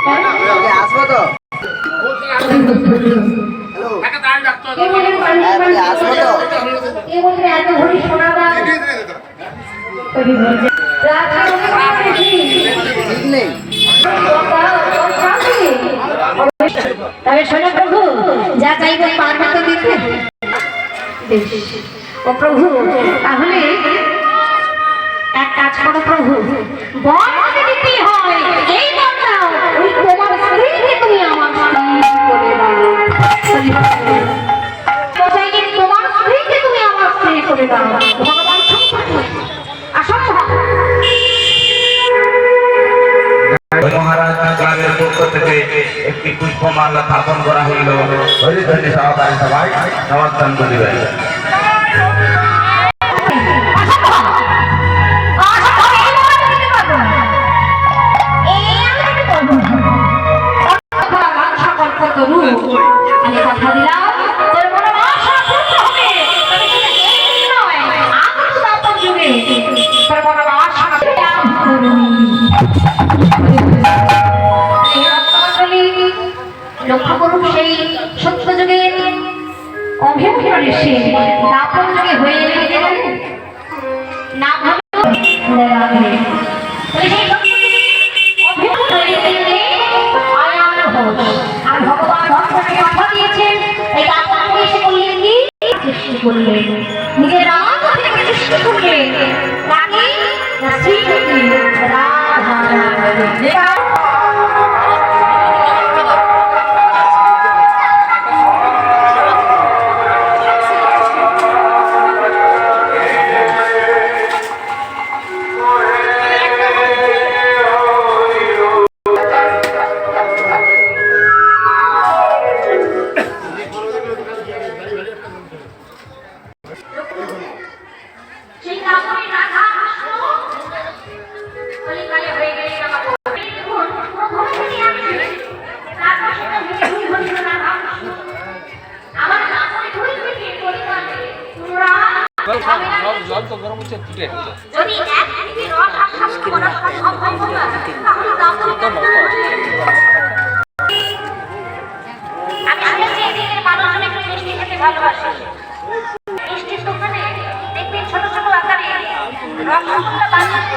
আসব তো আসব তো? কে প্রভু, যা তো দিতে ও প্রভু, তাহলে এক কাজ করো প্রভু বর দিতে হয়, এই ওই তোমার স্ত্রীকে তুমি আমার করে দাও। তোমার স্ত্রীকে তুমি আমার স্ত্রী করে দাও। থেকে একটি পুষ্পমালা স্থাপন করা হইল। হরিধ্বনি সহকারী সবাই সমর্থন করিবেন। লক্ষ্য অভিমুখী ঋষি দাপন যুগে গেলেন নাম হলো দয়াময়। তাহলে সেই সত্যযুগে অভিমুখ গেলেন আয়ান ঘোষ। আর ভগবান ভক্তকে কথা দিয়েছেন, এই দাপন এসে করলেন কি? সৃষ্টি করলেন। নিজের? শ্রীমতী রাধা কাপড়ে ধুই থেকে কলিকালে তোমরা যদি এক রস আশ্বাস করা সম্ভব হয় তাহলে দাপন 来还剩下八单